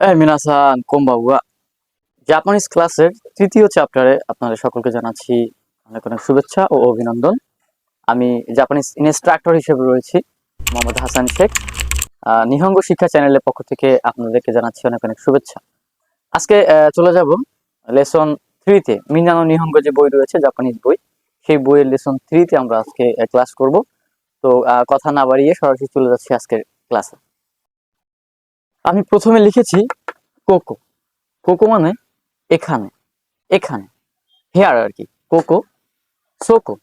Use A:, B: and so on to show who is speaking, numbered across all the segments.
A: মিনাসান কোম্বাবুয়া Japanese ক্লাসের তৃতীয় চ্যাপ্টারে আপনাদের সকলকে জানাচ্ছি অনেক অনেক শুভেচ্ছা ও অভিনন্দন। আমি জাপানিজ ইনস্ট্রাক্টর হিসেবে রয়েছি, মোহাম্মদ হাসান শেখ। নিহঙ্গ শিক্ষা চ্যানেলের পক্ষ থেকে আপনাদেরকে জানাচ্ছি অনেক অনেক শুভেচ্ছা। আজকে চলে যাব লেসন থ্রিতে। মিনানো নিহঙ্গ যে বই রয়েছে জাপানিজ বই, সেই বইয়ের লেসন থ্রিতে আমরা আজকে ক্লাস করব। তো কথা না বাড়িয়ে সরাসরি চলে যাচ্ছি আজকের ক্লাসে আমি প্রথমে লিখেছি কোকো। কোকো মানে এখানে এখানে। হেয়ার আর কি কোকো, সোকো।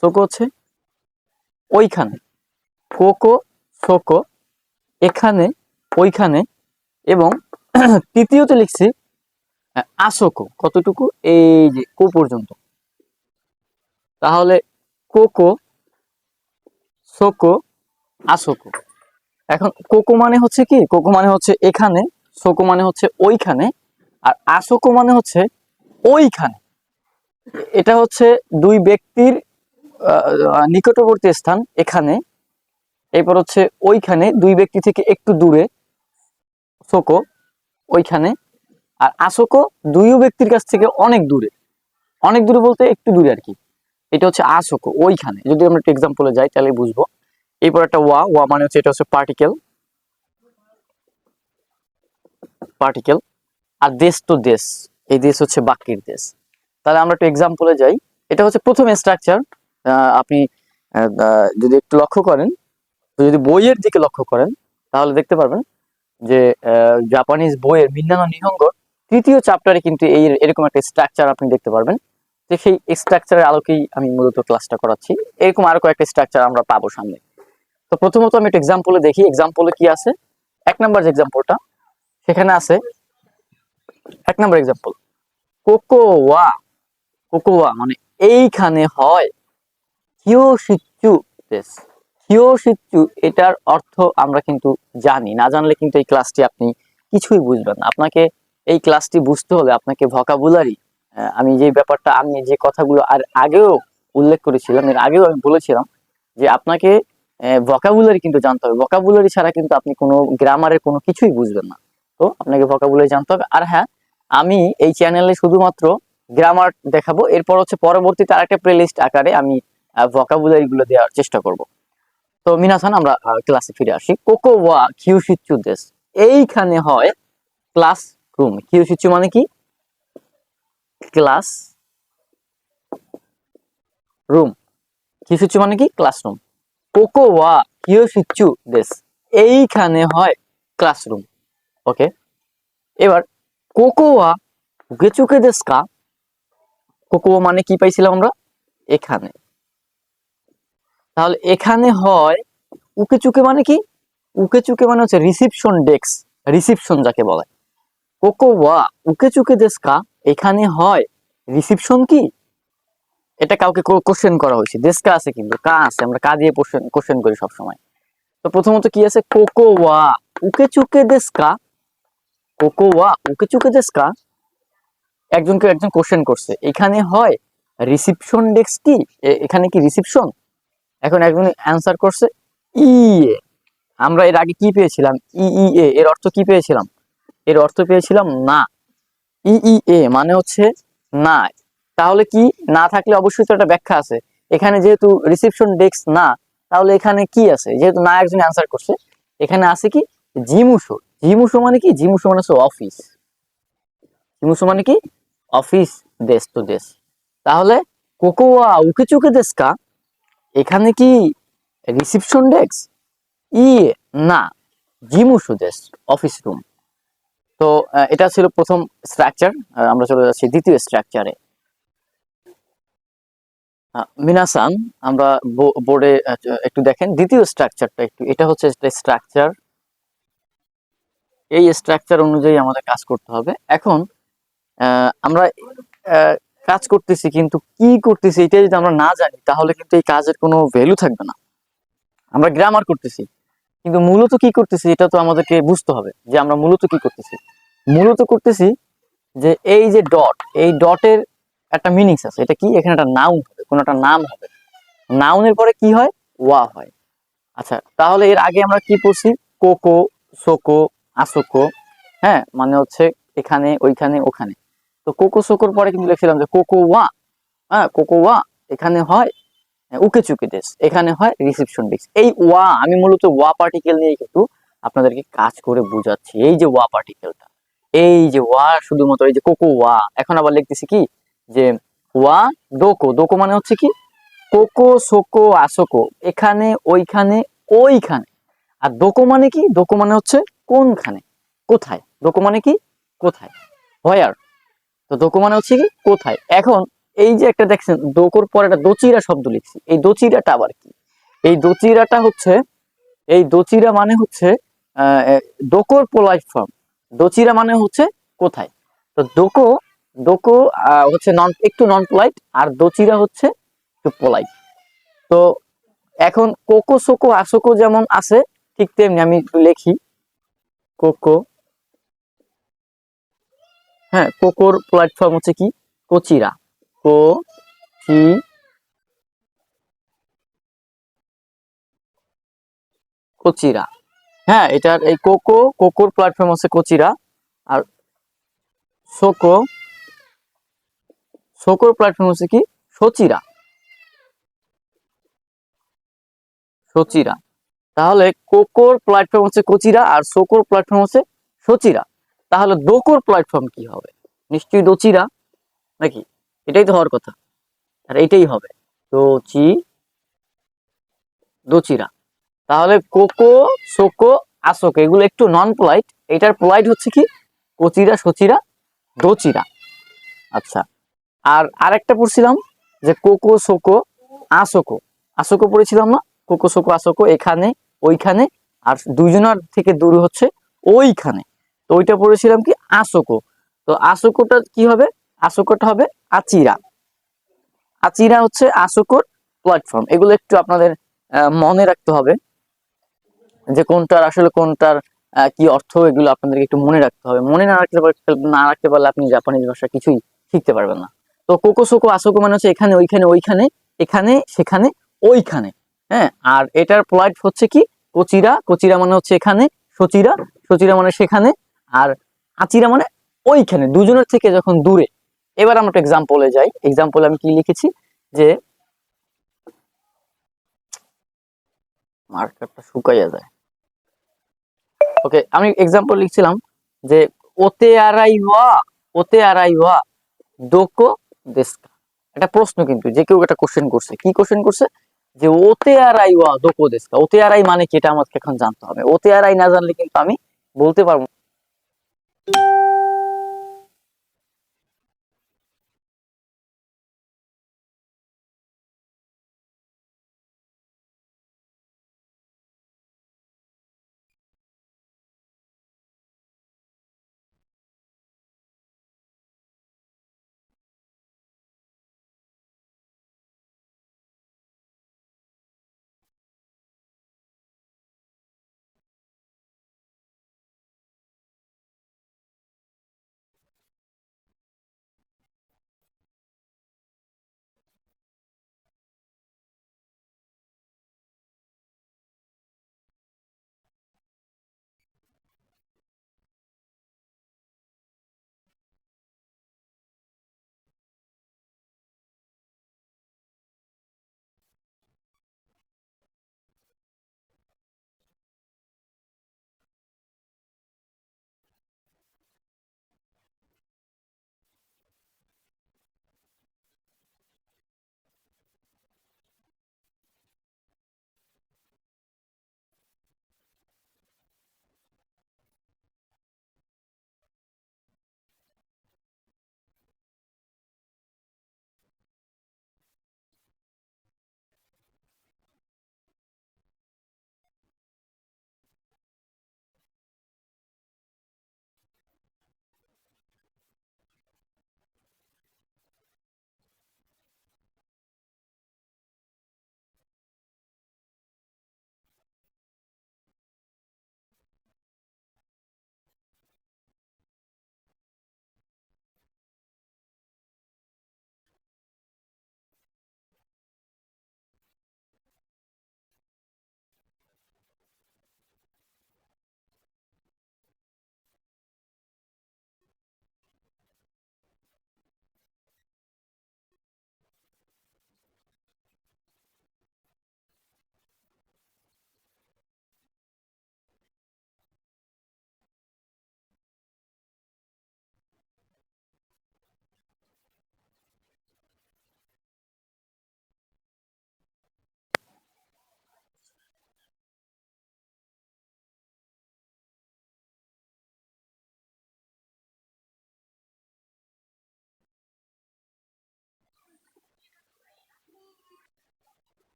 A: সোকো হচ্ছে ওইখানে। কোকো, সোকো, এখানে, ওইখানে এবং তৃতীয়তে লিখছি আসোকো। কতটুকু? এই যে, কো পর্যন্ত। তাহলে কোকো, সোকো, আসোকো। এখন কোকো মানে হচ্ছে কি? কোকো মানে হচ্ছে এখানে, সোকো মানে হচ্ছে ওইখানে, আর আসোকো মানে হচ্ছে ওইখানে। এটা হচ্ছে দুই ব্যক্তির নিকটবর্তী স্থান এখানে, এরপর হচ্ছে ওইখানে, দুই ব্যক্তি থেকে একটু দূরে, সোকো ওইখানে, আর আসোকো দুইও ব্যক্তির কাছ থেকে অনেক দূরে। অনেক দূরে বলতে একটু দূরে আর কি। এটা হচ্ছে আসোকো ওইখানে। যদি আমরা একটা এক্সাম্পলে যাই, তাহলে বুঝব। এরপর একটা ওয়া ওয়া মানে হচ্ছে এটা হচ্ছে পার্টিকেল পার্টিকেল আর দেশ তো দেশ, এই দেশ হচ্ছে বাক্যের দেশ। তাহলে আমরা একটু এক্সাম্পলে যাই। এটা হচ্ছে প্রথম স্ট্রাকচার আপনি যদি একটু লক্ষ্য করেন যদি বইয়ের দিকে লক্ষ্য করেন, তাহলে দেখতে পারবেন যে জাপানিজ বইয়ের মিন্নানো নিহঙ্গ তৃতীয় চ্যাপ্টারে কিন্তু এই এরকম একটা স্ট্রাকচার আপনি দেখতে পারবেন। যে সেই স্ট্রাকচারের আলোকেই আমি মূলত ক্লাসটা করাচ্ছি। এরকম আরও কয়েকটা স্ট্রাকচার আমরা পাবো সামনে। তো প্রথমত আমি একটা এক্সাম্পলে দেখি। এক্সাম্পলে কি আছে? এক নাম্বার যে এক্সাম্পলটা সেখানে আছে এক নাম্বার এক্সাম্পল কোকোয়া কোকোয়া মানে এইখানে হয় কিয়োশিচ্চু দেশ। কিয়োশিচ্চু এটার অর্থ আমরা কিন্তু জানি। না জানলে কিন্তু এই ক্লাসটি আপনি কিছুই বুঝবেন না। আপনাকে এই ক্লাসটি বুঝতে হলে আপনাকে ভকাবুলারি আমি যে ব্যাপারটা, আমি যে কথাগুলো আর আগেও উল্লেখ করেছিলাম, এর আগেও আমি বলেছিলাম যে আপনাকে ভকাবুলারি কিন্তু জানতে হবে। ভকাবুলারি ছাড়া কিন্তু আপনি কোনো গ্রামারের কোনো কিছুই বুঝবেন না। তো আপনাকে ভকাবুলারি জানতে হবে। আর হ্যাঁ আমি এই চ্যানেলে শুধুমাত্র গ্রামার দেখাবো। এরপর হচ্ছে পরবর্তীতে আরেকটা প্লেলিস্ট আকারে আমি ভকাবুলারি গুলো দেওয়ার চেষ্টা করব। তো মিনাসান, আমরা ক্লাসে ফিরে আসি। কোকো ওয়া কিউশিচু দেশ এইখানে হয় ক্লাস রুম কিউশিচু মানে কি? ক্লাস রুম কিউশিচু মানে কি? ক্লাসরুম ওয়া কিউশিচু দেশ এইখানে হয় ক্লাসরুম ওকে এবার কোকোয়া গেচুকে দেশকা কোকো মানে কি পাইছিলাম আমরা এখানে তাহলে এখানে হয় উকে চুকে মানে কি উকে চুকে মানে হচ্ছে রিসিপশন ডেস্ক রিসিপশন যাকে বলে কোকোয়া উকে চুকে দেশকা এখানে হয় রিসিপশন কি এটা কাউকে কোশ্চেন করা হয়েছে। দেশকা আছে কিন্তু, কা আছে, আমরা কা দিয়ে কোশ্চেন করি সবসময়। তো প্রথমত কি আছে? কোকোয়া উকে চুকে দেশকা কোকোয়া উকে চুকে দেশকা একজনকে একজন কোশ্চেন করছে। এখানে হয় রিসিপশন ডেস্ক কি? এখানে কি রিসিপশন এখন একজন অ্যান্সার করছে ইএ আমরা এর আগে কি পেয়েছিলাম? ই এ এর অর্থ কি পেয়েছিলাম? এর অর্থ পেয়েছিলাম না। ই ই এ মানে হচ্ছে না। তাহলে কি না থাকলে অবশ্যই তো একটা ব্যাখ্যা আছে। এখানে যেহেতু রিসিপশন ডেস্ক না, তাহলে এখানে কি আছে? যেহেতু না একজন অ্যান্সার করছে, এখানে আছে কি? জিমুসো। জিমুসো মানে কি? জিমুসো মানে হচ্ছে অফিস জিমুসো মানে কি? অফিস দেশ তো দেশ তাহলে কোকোয়া উকে চুকে দেশ কা? এখানে কি রিসিপশন ডেস্ক ই না, জিমুসু দেশ অফিস রুম তো এটা ছিল প্রথম স্ট্রাকচার আমরা চলে যাচ্ছি দ্বিতীয় স্ট্রাকচারে মিনাসান আমরা বোর্ডে একটু দেখেন, দ্বিতীয় স্ট্রাকচারটা একটু, এটা হচ্ছে স্ট্রাকচার এই স্ট্রাকচার অনুযায়ী আমাদের কাজ করতে হবে। এখন আমরা কাজ করতেছি কিন্তু কি করতেছি এটা যদি আমরা না জানি, তাহলে কিন্তু এই কাজের কোনো ভ্যালু থাকবে না। আমরা গ্রামার করতেছি, কিন্তু মূলত কি করতেছি এটা তো আমাদেরকে বুঝতে হবে যে আমরা মূলত কি করতেছি। মূলত করতেছি যে এই যে ডট এই ডটের একটা মিনিংস আছে। এটা কি? এখানে একটা নাউন হবে, কোনো একটা নাম হবে। নাউনের পরে কি হয়? ওয়া হয়। আচ্ছা তাহলে এর আগে আমরা কি পড়ছি? কোকো, সোকো, আসোকো হ্যাঁ? মানে হচ্ছে এখানে, ওইখানে, ওখানে। তো কোকো, সোকোর পরে কিন্তু লিখছিলাম যে কোকো ওয়া। হ্যাঁ কোকো ওয়া। এখানে হয় উকে চুকে দেশ এখানে হয় রিসেপশন ডেস্ক এই ওয়া, আমি মূলত ওয়া পার্টিকেল নিয়ে কিন্তু আপনাদেরকে কাজ করে বোঝাচ্ছি। এই যে ওয়া পার্টিকেলটা এই যে ওয়া, শুধুমাত্র এই যে কোকো ওয়া। এখন আবার লিখতেছি কি? যে ওয়া, দোকো দোকো মানে হচ্ছে কি? কোকো, সোকো, আসোকো। এখানে, ওইখানে ওইখানে। আর দোকো মানে কি? দোকো মানে হচ্ছে কোনখানে? কোথায়? দোকো মানে কি? কোথায়? হোয়ার। তো দোকো মানে হচ্ছে কি? কোথায়? এখন এই যে একটা দেখছেন, দোকোর পর একটা দোচিরা শব্দ লিখছি। এই দোচিরাটা আবার কি? এই দোচিরাটা হচ্ছে, এই দোচিরা মানে হচ্ছে দোকোর পোলাইট ফর্ম দচিরা মানে হচ্ছে কোথায়? তো দোকো আহ, হচ্ছে নন একটু নন পোলাইট আর দচিরা হচ্ছে একটু পোলাইট তো এখন কোকো সোকো আসোকো যেমন আছে ঠিক তেমনি আমি একটু লিখি। কোকো। হ্যাঁ কোকোর প্ল্যাটফর্ম হচ্ছে কি? কোচিরা। কো চি কোচিরা। হ্যাঁ এটার এই কোকো কোকোর প্ল্যাটফর্ম হচ্ছে কোচিরা। আর সোকো সোকোর প্ল্যাটফর্ম হচ্ছে কি? সচিরা। সচিরা। তাহলে কোকোর প্ল্যাটফর্ম হচ্ছে কোচিরা আর সোকোর প্ল্যাটফর্ম হচ্ছে সচিরা। তাহলে দোকোর প্ল্যাটফর্ম কি হবে? নিশ্চয়ই দোচিরা, নাকি? এটাই তো হওয়ার কথা। আর এটাই হবে। দোচি, দোচিরা। তাহলে কোকো সোকো আসোকো, এগুলো একটু নন পোলাইট এটার পোলাইট হচ্ছে কি? কচিরা, সচিরা, দোচিরা। আচ্ছা। আর আরেকটা পড়ছিলাম যে কোকো সোকো, আসোকো। আসোকো পড়েছিলাম না? কোকো সোকো, আসোকো, এখানে, ওইখানে, আর দুইজনের থেকে দূর হচ্ছে ওইখানে। তো ওইটা পড়েছিলাম কি? আসোকো। তো আসোকোটা কি হবে? আসোকোটা হবে আচিরা। আচিরা হচ্ছে আসোকোর প্ল্যাটফর্ম এগুলো একটু আপনাদের মনে রাখতে হবে যে কোনটার আসলে কোনটার কি অর্থ, এগুলো আপনাদেরকে একটু মনে রাখতে হবে। মনে না রাখতে পারলে, না রাখতে পারলে আপনি জাপানিজ ভাষা কিছুই শিখতে পারবেন না। তো কোকো সোকো, আসোকো মানে হচ্ছে এখানে, ওইখানে ওইখানে, এখানে, সেখানে, ওইখানে। হ্যাঁ আর এটার প্লয়েট হচ্ছে কি? কচিরা কচিরা মানে হচ্ছে এখানে, সচিরা সচিরা মানে সেখানে, আর আচিরা মানে ওইখানে, দুজনের থেকে যখন দূরে। এবার আমরা একটা এক্সাম্পলে যাই। এক্সাম্পলে আমি কি লিখেছি? যে মার্কারটা শুকাইয়া যায়। ওকে আমি এক্সাম্পল লিখছিলাম যে, ওতে আড়াই ওয়া ওতে আড়াই ওয়া দোকো দেস্কা একটা প্রশ্ন কিন্তু, যে কেউ একটা কোশ্চেন করছে। কি কোশ্চেন করছে? যে ওতে আর আই ওয়া দোকো দেশকা ওতে আড়াই মানে কি? এটা আমাকে এখন জানতে হবে। ওতে আড়াই না জানলে কিন্তু আমি বলতে পারব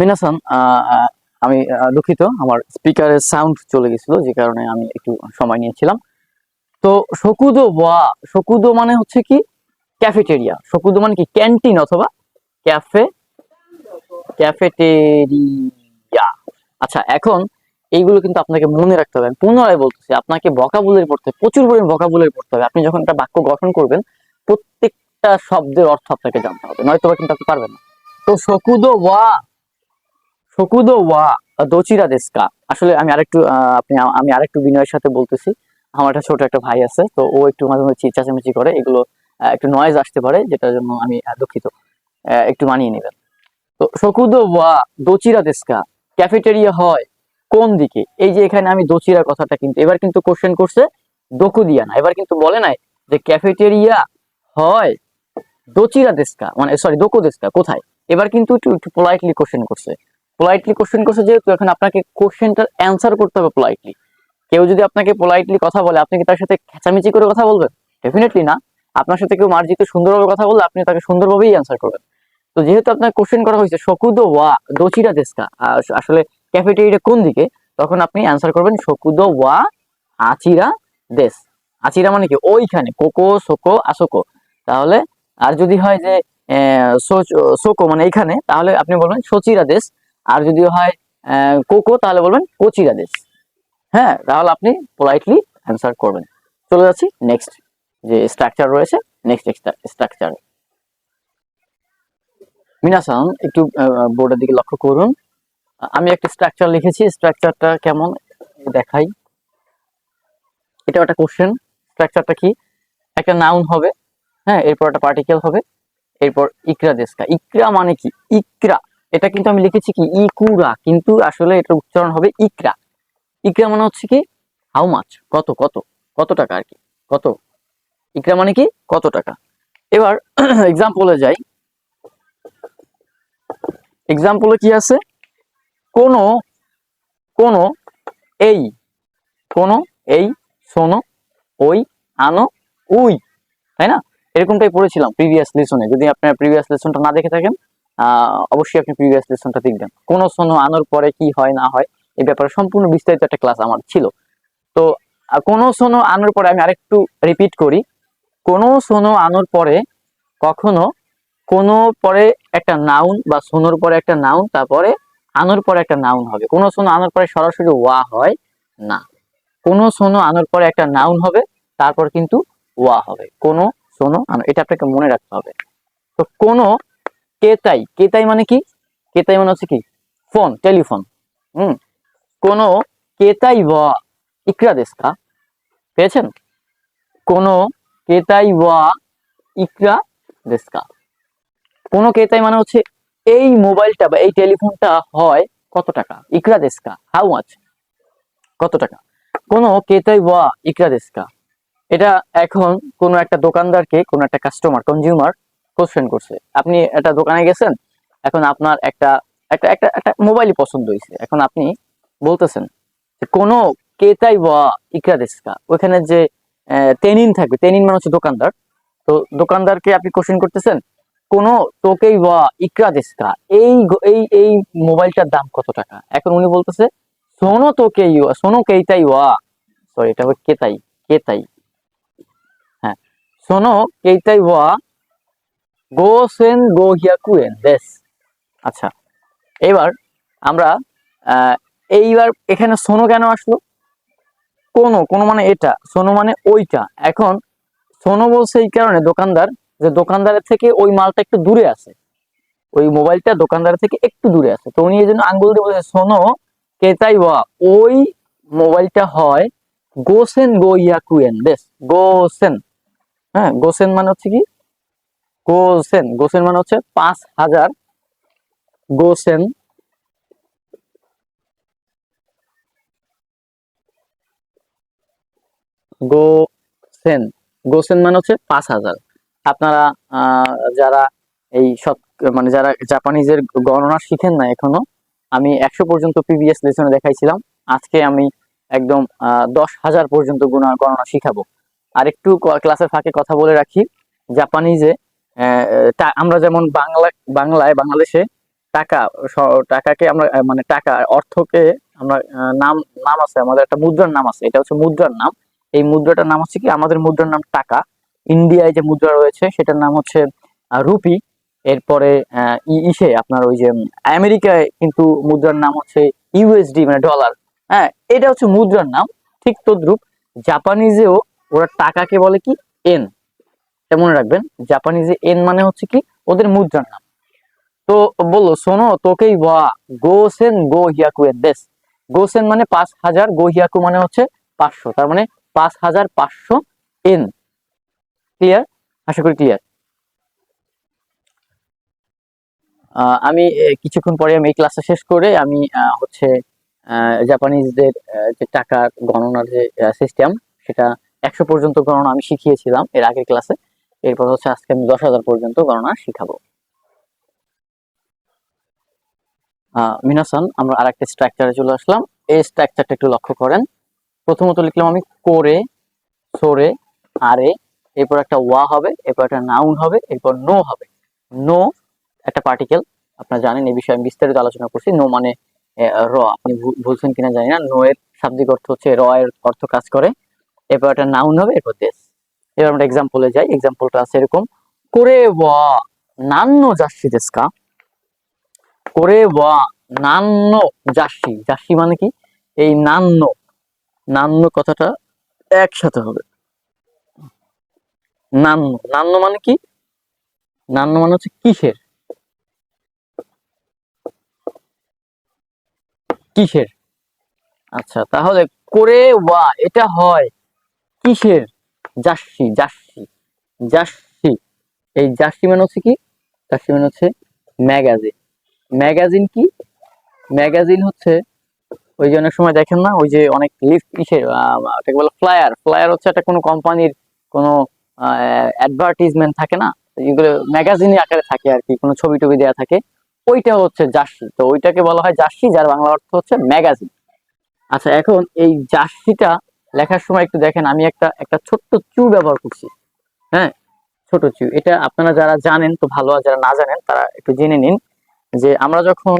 A: মিনাসান আমি দুঃখিত, আমার স্পিকারের সাউন্ড চলে গেছিল, যে কারণে আমি একটু সময় নিয়েছিলাম। তো শকুদো ওয়া শকুদো মানে হচ্ছে কি? ক্যাফেটেরিয়া শকুদো মানে কি? ক্যান্টিন অথবা ক্যাফে ক্যাফেটেরিয়া আচ্ছা এখন এইগুলো কিন্তু আপনাকে মনে রাখতে হবে। পুনরায় বলতেছি, আপনাকে বকাবুলারি পড়তে হবে, প্রচুর পরিমাণ বকাবুলারি পড়তে হবে। আপনি যখন একটা বাক্য গঠন করবেন, প্রত্যেকটা শব্দের অর্থ আপনাকে জানতে হবে। নয়তো বা কিন্তু আপনি পারবেন না। তো শকুদো ওয়া শকুদো ওয়া দোচিরা দেশকা আসলে আমি আরেকটু আপনি আমি আরেকটু বিনয়ের সাথে বলতেছি। আমার একটা ছোট একটা ভাই আছে, তো ও একটু মাঝে মাঝে চেঁচামেচি করে। এগুলো একটু নয়েজ আসতে পারে, যেটার জন্য আমি দুঃখিত। একটু মানিয়ে নেবেন। তো শকুদো ওয়া দোচিরা দেশকা ক্যাফেটেরিয়া হয় কোন দিকে? এই যে এখানে আমি দোচিরা কথাটা কিন্তু, এবার কিন্তু কোশ্চেন করছে দোকু দিয়া না এবার কিন্তু বলে নাই যে ক্যাফেটেরিয়া হয় দোচিরা দেশকা মানে সরি দোকো দেশকা কোথায়? এবার কিন্তু একটু একটু পোলাইটলি কোশ্চেন করছে। পোলাইটলি কোশ্চেন করছে যেহেতু এখন আপনাকে কোশ্চেনটার অ্যান্সার করতে হবে পোলাইটলি কেউ যদি আপনাকে পোলাইটলি কথা বলে, আপনি কি তার সাথে খেঁচামেচি করে কথা বলবেন? ডেফিনেটলি না। আপনার সাথে কেউ মার্জিত সুন্দরভাবে কথা বললে, আপনি তাকে সুন্দরভাবেই অ্যান্সার করবেন। তো যেহেতু আপনার কোশ্চেন করা হয়েছে, শকুদো ওয়া দোচিরা দেশকা? আসলে ক্যাফেটেরিয়া কোন দিকে? তখন আপনি অ্যান্সার করবেন, শকুদো ওয়া আচিরা দেশ। আচিরা মানে কি? ওইখানে। কোকো, সোকো, আসোকো। তাহলে, আর যদি হয় যে সোকো মানে এইখানে, তাহলে আপনি বলবেন সচিরা দেশ। আর যদি হয় কোকো, তাহলে বলবেন কোচিরা দেশ হ্যাঁ তাহলে আপনি পোলাইটলি অ্যান্সার করবেন। চলে যাচ্ছি নেক্সট যে স্ট্রাকচার রয়েছে নেক্সট স্ট্রাকচার মিনাসান একটু বোর্ডের দিকে লক্ষ্য করুন। আমি একটা স্ট্রাকচার লিখেছি স্ট্রাকচারটা কেমন দেখাই। এটা একটা কোশ্চেন স্ট্রাকচারটা কি? একটা নাউন হবে হ্যাঁ এরপর একটা পার্টিকেল হবে, এরপর ইকরা দেশকা। ইকরা মানে কি? ইকরা। এটা কিন্তু আমি লিখেছি কি? ইকুরা। কিন্তু আসলে এটা উচ্চারণ হবে ইকরা। ইকরা মানে হচ্ছে কি? হাউ মাছ কত? কত? কত টাকা আর কি? কত? ইকরা মানে কি? কত টাকা? এবার এক্সাম্পলে যাই। এক্সাম্পলে কি আছে? কোন কোন, এই কোন, এই, শোনো, ওই, আনো, উই। তাই না? এরকমটাই পড়েছিলাম প্রিভিয়াস লেসনে যদি আপনার প্রিভিয়াস লেসনটা না দেখে থাকেন অবশ্যই আপনি প্রিভিয়াস লেসনটা দেখবেন। কোন শোনো আনোর পরে কি হয়, না হয় এই ব্যাপারে সম্পূর্ণ বিস্তারিত একটা ক্লাস আমার ছিল। তো কোন শোনো আনোর পরে আমি আরেকটু রিপিট করি। কোন শোনো আনোর পরে কখনো কোন পরে একটা নাউন বা সোনোর পরে একটা নাউন তারপরে আনোর পরে একটা নাউন হবে। কোনো শোনো আনোর পরে সরাসরি ওয়া হয়, না। কোন শোনো আনোর পরে একটা নাউন হবে, তারপর কিন্তু ওয়া হবে। কোন শোনো আনো, এটা আপনাকে মনে রাখতে হবে। তো কোনো কেতাই কেতাই মানে কি? কেতাই মানে হচ্ছে কি? Phone, telephone. হুম? কোন কেতাই ওয়া ইকরা দেশকা পেয়েছেন? কোনো কেতাই ওয়া ইকরা দেশকা কোনো কেতাই মানে হচ্ছে এই মোবাইলটা বা এই টেলিফোনটা হয় কত টাকা? ইকরা দেশকা হাউ মাচ? কত টাকা? কোনো কেতাই ওয়া ইকরা দেশকা এটা এখন কোনো একটা দোকানদারকে, কোনো একটা কাস্টমার কনজিউমার কোশ্চেন করছে। আপনি একটা দোকানে গেছেন, এখন আপনার একটা একটা একটা একটা মোবাইলই পছন্দ হয়েছে। এখন আপনি বলতেছেন কোনো কেতাই ওয়া ইকরা দেশকা ওখানে যে তেনিন থাকবে তেনিন মানে হচ্ছে দোকানদার। তো দোকানদারকে আপনি কোশ্চেন করতেছেন, কোনো তোকেই ওয়া ইকরা দেশকা এই এই এই মোবাইলটার দাম কত টাকা? এখন উনি বলতেছে, সোনো তোকেই সোনো কেইতাই ওয়া সরি এটা হবে কেতাই কেতাই হ্যাঁ সোনো কেইতাই ওয়া গো সেন, গো হিয়াকুয়েন দেশ আচ্ছা এবার আমরা এইবার এখানে সোনো কেন আসলো? কোনো কোনো মানে এটা, সোনো মানে ওইটা। এখন সোনো বলছে এই কারণে দোকানদার, যে দোকানদারের থেকে ওই মালটা একটু দূরে আছে। ওই মোবাইলটা দোকানদারের থেকে একটু দূরে আছে। তো উনি এই জন্য আঙ্গুল দিয়ে বলছে, সোনো, কেতাই ওয়া ওই মোবাইলটা হয় গোসেন গো ইয়াকুয়েন বেশ গোসেন হ্যাঁ গোসেন মানে হচ্ছে কি? গোসেন গোসেন মানে হচ্ছে পাঁচ হাজার গোসেন। গোসেন গোসেন মানে হচ্ছে পাঁচ হাজার। আপনারা যারা এই সব মানে যারা জাপানিজের গণনা শিখেন না এখনও, আমি একশো পর্যন্ত প্রিভিয়াস লেসনে দেখাইছিলাম। আজকে আমি একদম দশ হাজার পর্যন্ত গুণা, গণনা শিখাবো। আর একটু ক্লাসের ফাঁকে কথা বলে রাখি। জাপানিজে আমরা যেমন বাংলা, বাংলায়, বাংলাদেশে টাকা টাকাকে আমরা মানে টাকা, অর্থকে আমরা নাম নাম আছে, আমাদের একটা মুদ্রার নাম আছে, এটা হচ্ছে মুদ্রার নাম। এই মুদ্রাটার নাম হচ্ছে কি? আমাদের মুদ্রার নাম টাকা। ইন্ডিয়ায় যে মুদ্রা রয়েছে, সেটার নাম হচ্ছে রুপি। এরপরে ইসে, আপনার ওই যে আমেরিকায় কিন্তু মুদ্রার নাম হচ্ছে ইউএসডি মানে ডলার। হ্যাঁ এটা হচ্ছে মুদ্রার নাম, ঠিক তদ্রুপ। জাপানিজেও ওরা টাকাকে বলে কি? এন। এটা মনে রাখবেন জাপানিজে এন মানে হচ্ছে কি, ওদের মুদ্রার নাম। তো বলল, শোনো, তোকেই ওয়া গোসেন গো হিয়াকু এর দেশ। গোসেন মানে পাঁচ হাজার গো হিয়াকু মানে হচ্ছে পাঁচশো, তার মানে পাঁচ হাজার পাঁচশো এন ক্লিয়ার আশা করি ক্লিয়ার আমি কিছুক্ষণ পরে আমি এই ক্লাসটা শেষ করে আমি হচ্ছে জাপানিজদের যে টাকার গণনার যে সিস্টেম সেটা একশো পর্যন্ত গণনা আমি শিখিয়েছিলাম এর আগের ক্লাসে এরপর হচ্ছে আজকে আমি দশ হাজার পর্যন্ত গণনা শিখাবো। মিনাসান, আমরা আরেকটা স্ট্রাকচারে চলে আসলাম। এই স্ট্রাকচারটা একটু লক্ষ্য করেন। প্রথমত লিখলাম আমি করে, সরে, আরে, এরপর একটা ওয়া হবে, এরপর একটা নাউন হবে, এরপর নো হবে। নো একটা পার্টিকেল আপনারা জানেন, এই বিষয়ে আমি বিস্তারিত আলোচনা করছি। নো মানে র, আপনি ভু- বুঝছেন কিনা জানি না। নো এর শাব্দিক অর্থ হচ্ছে র এর অর্থ কাজ করে। এরপর একটা নাউন হবে, এরপর দেশ এবার আমরা এক্সাম্পলে যাই। এক্সাম্পলটা আছে এরকম। করে ওয়া নান্ন যাচ্ছি দেশকা। করে ওয়া নান্ন যাসি। যাসি মানে কি? এই নান্ন। নান্ন কথাটা একসাথে হবে। নান্ন। নান্ন মানে কি? নান্ন মানে হচ্ছে কিসের? কিসের? আচ্ছা তাহলে করে ওয়া এটা হয় কিসের? Jersey jersey jersey. এই জার্সি মানে হচ্ছে কি? জার্সি মানে হচ্ছে ম্যাগাজিন। ম্যাগাজিন কি? ম্যাগাজিন হচ্ছে ওই যে অনেক সময় দেখেন না ওই যে অনেক লিফট আহ, ওটাকে বলে ফ্লায়ার। ফ্লায়ার হচ্ছে একটা কোনো কোম্পানির কোনো অ্যাডভার্টিজমেন্ট থাকে না? এগুলো ম্যাগাজিনের আকারে থাকে আর কি কোনো ছবি টবি দেওয়া থাকে। ওইটা হচ্ছে জার্সি। তো ওইটাকে বলা হয় জার্সি যার বাংলা অর্থ হচ্ছে ম্যাগাজিন। আচ্ছা এখন এই জার্সিটা লেখার সময় একটু দেখেন, আমি একটা একটা ছোট্ট চু ব্যবহার করছি। হ্যাঁ? ছোট চু এটা আপনারা যারা জানেন তো ভালো, আর যারা না জানেন তারা একটু জেনে নিন যে আমরা যখন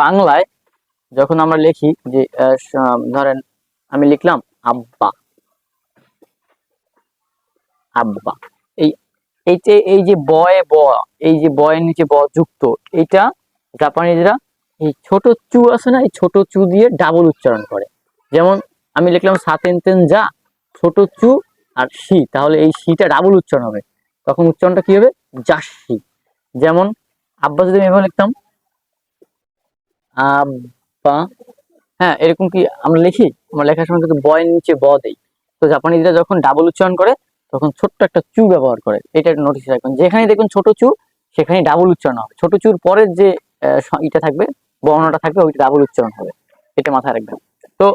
A: বাংলায় যখন আমরা লিখি যে ধরেন আমি লিখলাম, আব্বা। আব্বা। এই এই যে এই যে বয়ে, ব, এই যে বয়ের নিচে ব যুক্ত, এটা জাপানিজরা এই ছোট চু আছে না, এই ছোট চু দিয়ে ডাবল উচ্চারণ করে। যেমন আমি লিখলাম সাতেন তেন যা, ছোট চু আর সি তাহলে এই সিটা ডাবল উচ্চারণ হবে। তখন উচ্চারণটা কি হবে? জাসি যেমন আব্বা যদি আমি এভাবে লিখতাম, আব্বা হ্যাঁ এরকম কি আমরা লিখি? আমরা লেখার সময় কিন্তু বয়ের নিচে ব দেই। তো জাপানিজরা যখন ডাবল উচ্চারণ করে, তখন ছোট্ট একটা চু ব্যবহার করে। এটা একটা নোটিস রাখবেন। যেখানে দেখুন ছোট চু সেখানে ডাবল উচ্চারণ হবে। ছোট চুর পরের যে ইটা থাকবে বর্ণটা থাকবে, ওইটা ডাবল উচ্চারণ হবে। এটা মাথায় রাখবেন। তো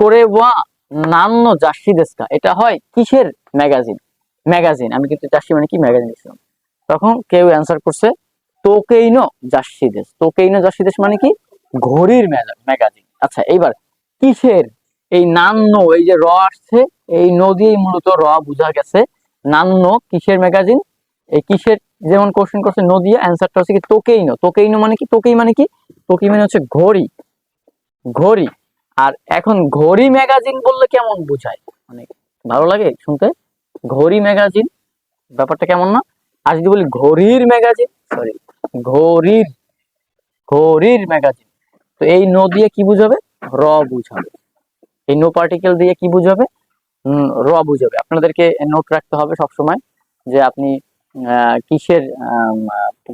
A: করে ওয়া নান্ন জার্সি দেশকা এটা হয় কিসের ম্যাগাজিন? ম্যাগাজিন, আমি কিন্তু জার্সি মানে কি ম্যাগাজিন লিখছিলাম তখন কেউ অ্যান্সার করছে তোকেইনো জার্সি দেশ। তোকেইনো জার্সি দেশ মানে কি? ঘড়ির ম্যাগাজিন। আচ্ছা এইবার কিসের? এই নান্ন, এই যে র আসছে, এই নদী মূলত র বোঝা গেছে। নান্ন কিসের ম্যাগাজিন? এই কিসের, যেমন কোশ্চেন করছে নদিয়া অ্যান্সারটা হচ্ছে কি তোকেইনো তোকেইনো মানে কি? তোকেই মানে কি? তোকেই মানে হচ্ছে ঘড়ি। ঘড়ি। আর এখন ঘড়ি ম্যাগাজিন বললে কেমন বোঝায়? মানে ভালো লাগে শুনতে? ঘড়ি ম্যাগাজিন, ব্যাপারটা কেমন না? আর যদি বলি ঘড়ির ম্যাগাজিন সরি ঘড়ির ঘড়ির ম্যাগাজিন, তো এই নো দিয়ে কি বুঝাবে? র বুঝাবে। এই নো পার্টিকেল দিয়ে কি বুঝাবে? র বুঝাবে। আপনাদেরকে নোট রাখতে হবে সব সময় যে আপনি কিসের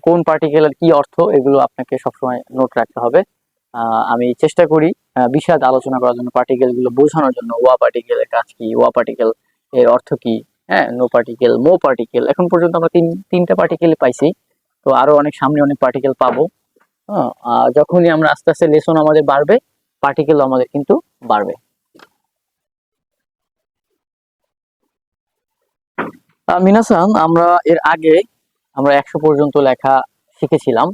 A: কোন পার্টিকেলের কি অর্থ, এগুলো আপনাকে সবসময় নোট রাখতে হবে। আমি চেষ্টা করি বিশদ আলোচনা করার জন্য পার্টিকেলগুলো বোঝানোর জন্য ওয়া পার্টিকেলের কাজ কি ওয়া পার্টিকেল এর অর্থ কি হ্যাঁ নো পার্টিকেল মো পার্টিকেল এখন পর্যন্ত আমরা তিন তিনটা পার্টিকেল পাইছি তো আরও অনেক সামনে অনেক পার্টিকেল পাবো হ্যাঁ, যখনই আমরা আস্তে আস্তে লেসন আমাদের বাড়বে পার্টিকেল আমাদের কিন্তু বাড়বে। মিনাসান আমরা এর আগে আমরা একশো পর্যন্ত লেখা শিখেছিলাম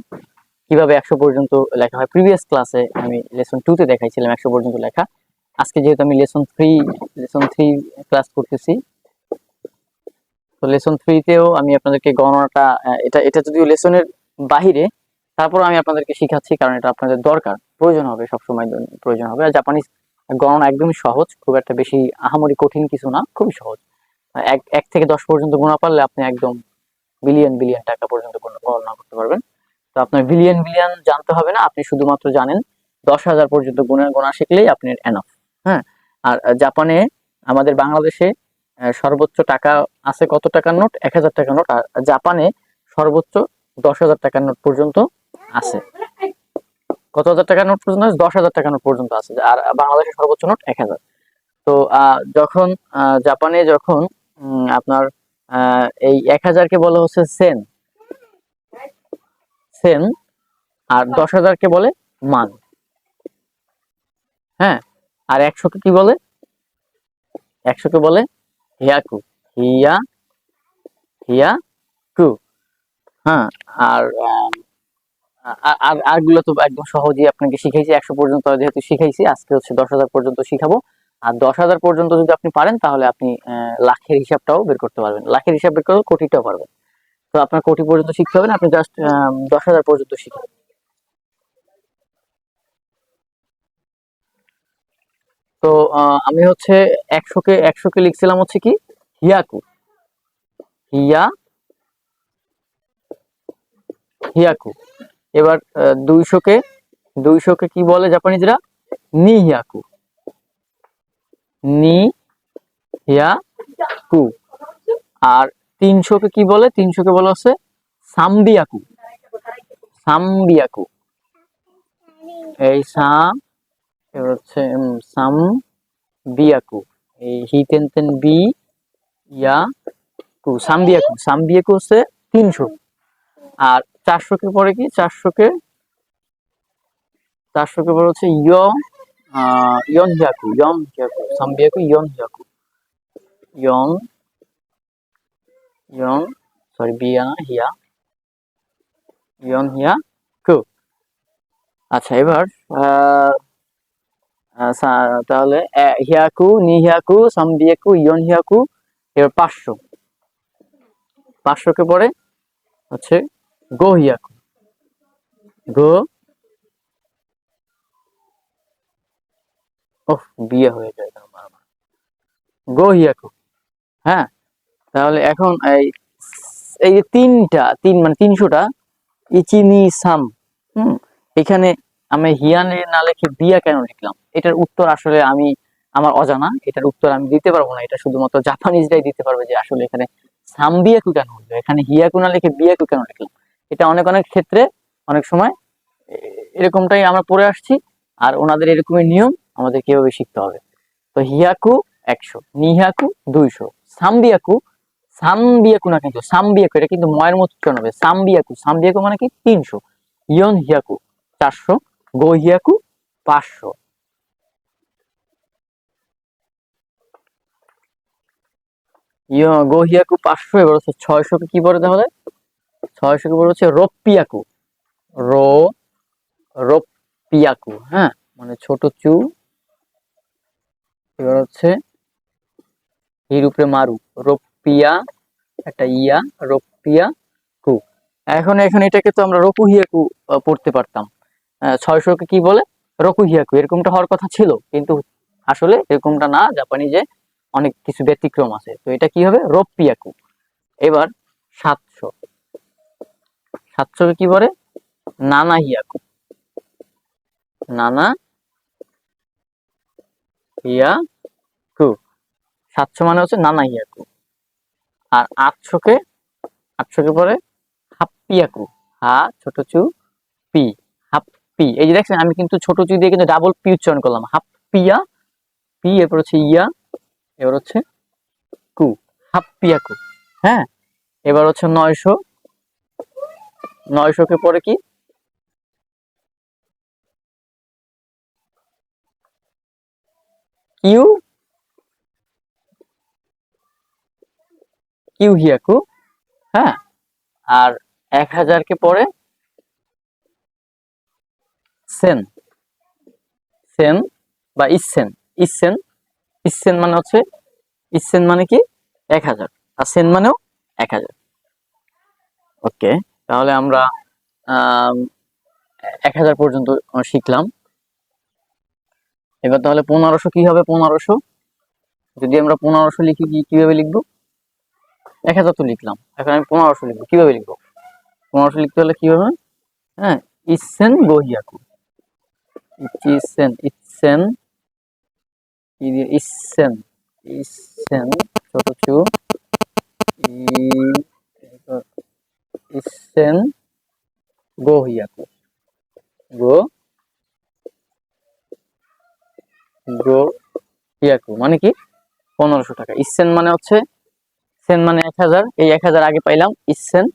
A: কীভাবে একশো পর্যন্ত লেখা হয়? প্রিভিয়াস ক্লাসে আমি লেসন টু তে দেখাইছিলাম একশো পর্যন্ত লেখা। আজকে যেহেতু আমি lesson three lesson three class করতেছি, তো লেসন থ্রিতেও আমি আপনাদেরকে গণনাটা এটা এটা যদিও লেসনের বাহিরে, তারপর আমি আপনাদেরকে শিখাচ্ছি কারণ এটা আপনাদের দরকার। প্রয়োজন হবে, সবসময় প্রয়োজন হবে। আর জাপানিজ গণনা একদমই সহজ, খুব একটা বেশি আহামরি কঠিন কিছু না, খুবই সহজ। এক এক থেকে দশ পর্যন্ত গোনা পারলে আপনি একদম বিলিয়ন বিলিয়ন টাকা পর্যন্ত গণনা করতে পারবেন। তো আপনার বিলিয়ন বিলিয়ন জানতে হবে না, আপনি শুধুমাত্র জানেন দশ হাজার পর্যন্ত গুণের গোনা শিখলেই আপনি এনাফ হ্যাঁ? আর জাপানে আমাদের বাংলাদেশে সর্বোচ্চ টাকা আছে কত টাকার নোট? এক হাজার টাকার নোট। আর জাপানে সর্বোচ্চ দশ হাজার টাকার নোট পর্যন্ত আছে। কত হাজার টাকার নোট পর্যন্ত? দশ হাজার টাকার নোট পর্যন্ত আছে। আর বাংলাদেশে সর্বোচ্চ নোট এক হাজার। তো যখন জাপানে যখন আপনার এই এক হাজারকে বলা হচ্ছে সেন সেন আর দশ হাজারকে বলে মান। হ্যাঁ আর একশোকে কি বলে? একশোকে বলে হিয়াকু। হিয়া হিয়া কু হ্যাঁ আর আর আরগুলো তো একদম সহজেই আপনাকে শিখাইছি। একশো পর্যন্ত যেহেতু শিখাইছি আজকে হচ্ছে দশ হাজার পর্যন্ত শিখাবো। আর দশ হাজার পর্যন্ত যদি আপনি পারেন তাহলে আপনি আহ, লাখের হিসাবটাও বের করতে পারবেন। লাখের হিসাব বের করলে কোটিটাও পারবেন। তো আপনার কোটি পর্যন্ত শিখতে হবে না? আপনি জাস্ট দশ হাজার পর্যন্ত শিখেন। তো আমি হচ্ছে একশোকে একশোকে লিখছিলাম হচ্ছে কি? হিয়াকু। হিয়া, হিয়াকু। এবার দুইশোকে দুইশোকে কি বলে জাপানিজরা? নি হিয়াকু নি হিয়াকু আর তিনশোকে কি বলে? তিনশোকে বলা হচ্ছে সাম্বিয়াকু। সাম্বিয়াকু। এই সাম হচ্ছে সাম বিয়াকু এই হি তেন তেন বি, ইয়া, কু হচ্ছে তিনশো। আর চারশোকে পরে কি? চারশোকে চারশোকে পরে হচ্ছে ইয় ইয়ন হিয়াকু ইয়ন হিয়াকু সাম্বিয়াকু ইয়ন হিয়াকু ইয়ন ইয়ন সরি বিয়া হিয়া ইয়ন হিয়া কু আচ্ছা এবার তাহলে হিয়াকু, নি হিয়াকু সাম্বিয়াকু ইয়ন হিয়াকু, এবার পাঁচশো। পাঁচশোকে পরে হচ্ছে গো হিয়াকু। গো। ওহ বিয়ে হয়ে যায় গো হিয়াকু। হ্যাঁ? তাহলে এখন এই এই যে তিনটা, তিন মানে তিনশোটা ইচিনি সাম, হুম, এখানে আমি হিয়ানে না লিখে বিয়া কেন লিখলাম? এটার উত্তর আসলে আমি, আমার অজানা, এটার উত্তর আমি দিতে পারব না। এটা শুধুমাত্র জাপানিজরাই দিতে পারবে যে আসলে এখানে সাম্বিয়াকু কেন হলো এখানে হিয়াকু না লিখে বিয়াকু কেন লিখলাম? এটা অনেক অনেক ক্ষেত্রে, অনেক সময় এরকমটাই আমরা পড়ে আসছি। আর ওনাদের এরকমই নিয়ম, আমাদের কীভাবে শিখতে হবে? তো হিয়াকু একশো, নিহাকু দুইশো সাম্বিয়াকু সাম্বিয়াকু না কিন্তু, সাম্বিয়াকু, এটা কিন্তু ময়ের মতো উচ্চারণ হবে। সাম্বিয়াকু সাম্বিয়াকু মানে কি? তিনশো। ইয়ন হিয়াকু চারশো। গো হিয়াকু পাঁচশো। ইয় গো হিয়াকু পাঁচশো, এবার হচ্ছে ছয়শোকে কি বলে তাহলে? ছয়শোকে বলে হচ্ছে রপ্পিয়াকু। রো, রপ্পিয়াকু হ্যাঁ? মানে ছোট চু। এবার হচ্ছে হির উপরে মারু, রপ্পিয়া একটা ইয়া রপ্পিয়া কু এখন এখন এটাকে তো আমরা রকুহিয়াকু পড়তে পারতাম। ছয়শোকে কি বলে? রকুহিয়াকু এরকমটা হওয়ার কথা ছিল, কিন্তু আসলে এরকমটা না। জাপানি যে অনেক কিছু ব্যতিক্রম আছে। তো এটা কি হবে? রপ্পিয়াকু এবার সাতশো। সাতশোকে কি বলে? নানা হিয়াকু নানা হিয়াকু সাতশো মানে হচ্ছে নানা হিয়াকু আর আটশোকে আটশোকে পরে হাপ্পিয়াকু হা, ছোট চু, পি হাপ্পি এই যে দেখছেন, আমি কিন্তু ছোট চু দিয়ে কিন্তু ডাবল পি উচ্চারণ করলাম। হাপ্পিয়া পি এরপর হচ্ছে ইয়া, এবার হচ্ছে কু। হাপ্পিয়াকু হ্যাঁ এবার হচ্ছে নয়শো। নয়শোকে পরে কি? কিউ কিউ হিয়াকু হ্যাঁ? আর এক হাজারকে পরে সেন। সেন বা ইসেন। ইসেন ইসেন মানে হচ্ছে ইসেন মানে কি? এক হাজার। আর সেন মানেও এক হাজার। ওকে তাহলে আমরা আম, এক হাজার পর্যন্ত শিখলাম। এবার তাহলে পনেরোশো কি হবে? পনেরোশো। যদি আমরা পনেরোশো লিখি কি কীভাবে লিখব? এক হাজার তো লিখলাম। এখন আমি পনেরোশো লিখব। কীভাবে লিখব? পনেরোশো লিখতে হলে কি হবে হ্যাঁ ইসেন গহিয়াকু। ইসেন ইসেন ইসেন ইসেন ছোট চু ইসেন গহিয়াকু। গো গো হিয়াকু মানে কি? পনেরোশো টাকা। ইসেন মানে হচ্ছে সেন মানে এক হাজার, এই এক হাজার আগে পাইলাম ইসেন,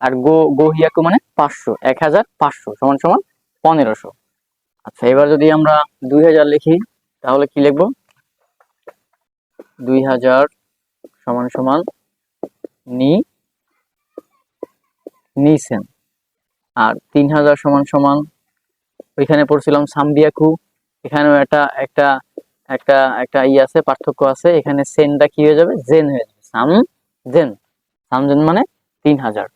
A: আর গো গো হিয়াকু মানে পাঁচশো, এক হাজার পাঁচশো, সমান সমান পনেরোশো। আচ্ছা এবার যদি আমরা দুই হাজার লিখি, তাহলে কি লিখব? দুই হাজার সমান সমান নি নিসেন আর তিন হাজার সমান সমান, ওইখানে পড়ছিলাম সাম্বিয়াকু, এখানেও একটা একটা একটা একটা ই আছে, পার্থক্য আছে, এখানে সেনটা কি হয়ে যাবে? জেন হয়ে যাবে। সাম জেন সাম জেন মানে তিন হাজার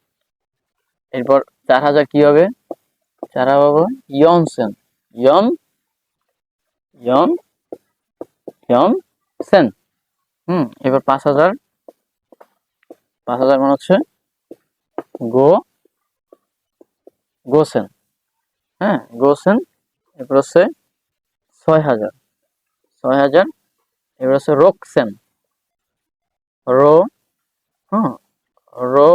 A: এরপর চার হাজার কি হবে? চার হবে ইয়ন সেন ইয়ন ইয়ন ইয়ন সেন। হুম, এবার পাঁচ হাজার পাঁচ হাজার মানে হচ্ছে গো গোসেন হ্যাঁ গোসেন এরপর হচ্ছে ছয় হাজার ছয় হাজার এবার হচ্ছে রোকসেন রো হ্যাঁ। রো,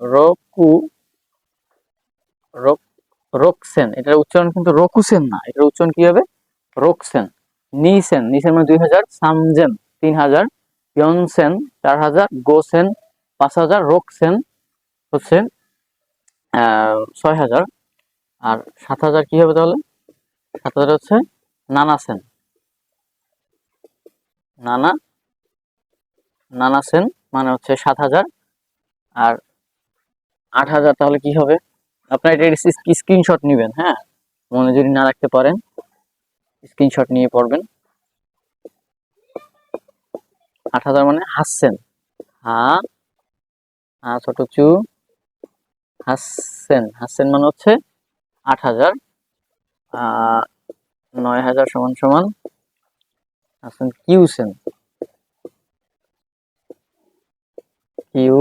A: রোকু, রোক, রোকসেন। এটার উচ্চারণ কিন্তু রকুসেন না। এটার উচ্চারণ কি হবে? রোকসেন। নিসেন। নিসেন মানে দুই হাজার, সামজেন তিন হাজার, ইয়নসেন চার হাজার, গোসেন পাঁচ হাজার, রোকসেন হচ্ছে ছয় হাজার। আর সাত হাজার কি হবে তাহলে? সাত হাজার হচ্ছে নানা সেন নানা নানা সেন মানে হচ্ছে সাত হাজার। আর আট হাজার তাহলে কি হবে? আপনার এটা স্ক্রিনশট নেবেন হ্যাঁ? মনে যদি না রাখতে পারেন, স্ক্রিনশট নিয়ে পড়বেন। আট হাজার মানে হাসছেন। হা হা, ছোট চু, হাসছেন। হাসছেন মানে হচ্ছে আট হাজার। নয় হাজার সমান সমান, হাসছেন কিউসেন কিউ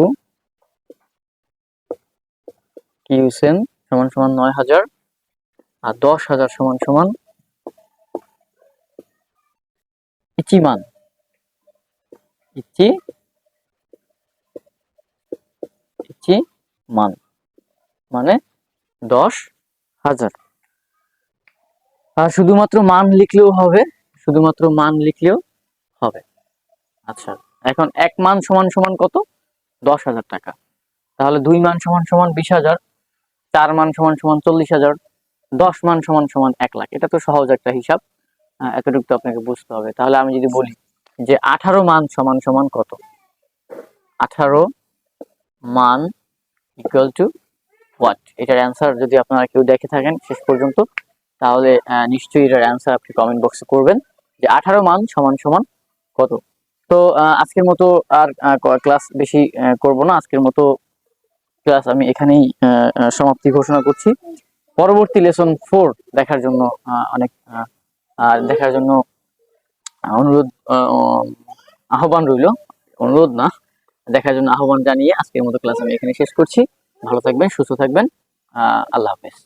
A: কিউসেন সমান সমান নয় হাজার আর দশ হাজার সমান সমান ইচিমান। ইচি ইচি মান মানে দশ হাজার। আর শুধুমাত্র মান লিখলেও হবে, শুধুমাত্র মান লিখলেও হবে। আচ্ছা এখন এক মান সমান সমান কত? দশ হাজার টাকা। তাহলে দুই মান সমান সমান বিশ হাজার, চার মান সমান সমান চল্লিশ হাজার, দশ মান সমান সমান এক লাখ। এটা তো সহজ একটা হিসাব। এতটুকু তো আপনাকে বুঝতে হবে। তাহলে আমি যদি বলি যে আঠারো মান সমান সমান কত? আঠারো মান ইকুয়াল টু হোয়াট এটার অ্যান্সার যদি আপনারা কেউ দেখে থাকেন শেষ পর্যন্ত, তাহলে নিশ্চয়ই এটার অ্যান্সার আপনি কমেন্ট বক্সে করবেন যে আঠারো মান সমান সমান কত? তো আজকের মতো আর ক্লাস বেশি করব না। আজকের মতো ক্লাস আমি এখানেই সমাপ্তি ঘোষণা করছি। পরবর্তী লেসন ফোর দেখার জন্য অনেক দেখার জন্য অনুরোধ আহ, আহ্বান রইল। অনুরোধ না দেখার জন্য আহ্বান জানিয়ে আজকের মতো ক্লাস আমি এখানে শেষ করছি। ভালো থাকবেন সুস্থ থাকবেন। আল্লাহ হাফেজ।